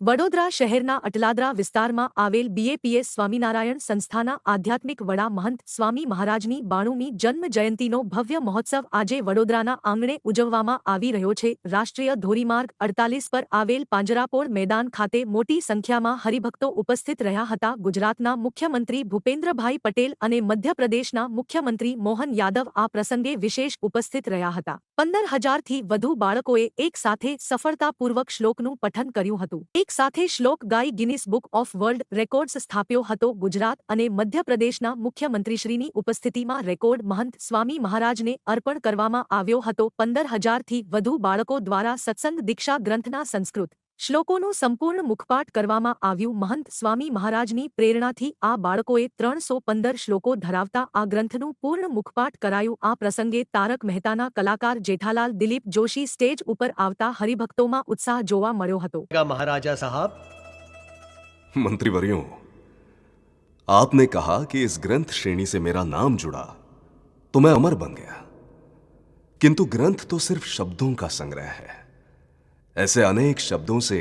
વડોદરા શહેરના અટલાદરા વિસ્તારમાં આવેલ બીએપીએસ સ્વામિનારાયણ સંસ્થાના આધ્યાત્મિક વડા મહંત સ્વામી મહારાજની બાણુમી જન્મ જયંતીનો ભવ્ય મહોત્સવ આજે વડોદરાના આંગણે ઉજવવામાં આવી રહ્યો છે. રાષ્ટ્રીય ધોરીમાર્ગ અડતાલીસ પર આવેલ પાંજરાપોળ મેદાન ખાતે મોટી સંખ્યામાં હરિભક્તો ઉપસ્થિત રહ્યા હતા. ગુજરાતના મુખ્યમંત્રી ભૂપેન્દ્રભાઈ પટેલ અને મધ્યપ્રદેશના મુખ્યમંત્રી મોહન યાદવ આ પ્રસંગે વિશેષ ઉપસ્થિત રહ્યા હતા. પંદર હજારથી વધુ બાળકોએ એક સાથે સફળતાપૂર્વક શ્લોકનું પઠન કર્યું હતું. એક સાથે શ્લોક ગાઈ Guinness Book of World Records સ્થાપ્યો હતો. ગુજરાત અને મધ્યપ્રદેશના મુખ્યમંત્રીશ્રીની ઉપસ્થિતિમાં રેકોર્ડ મહંત સ્વામી મહારાજને અર્પણ કરવામાં આવ્યો હતો. પંદર હજારથી વધુ બાળકો દ્વારા સત્સંગ દીક્ષા ગ્રંથના સંસ્કૃત શ્લોકોનું સંપૂર્ણ મુખપાઠ કરવામાં આવ્યું મહંત સ્વામી મહારાજની પ્રેરણાથી આ બાળકોએ ત્રણસો પંદર શ્લોકો ધરાવતા આ ગ્રંથનું પૂર્ણ મુખપાઠ કરાયું આ પ્રસંગે તારક મહેતાના કલાકાર જેઠાલાલ દિલીપ જોશી સ્ટેજ ઉપર આવતા હરિભક્તોમાં ઉત્સાહ જોવા મળ્યો હતો का महाराजा साहब मंत्रीवर्यों आपने कहा कि इस ग्रंथ श्रेणी से मेरा नाम जुड़ा तो मैं अमर बन गया किंतु ग्रंथ तो सिर्फ शब्दों का संग्रह है ऐसे अनेक शब्दों से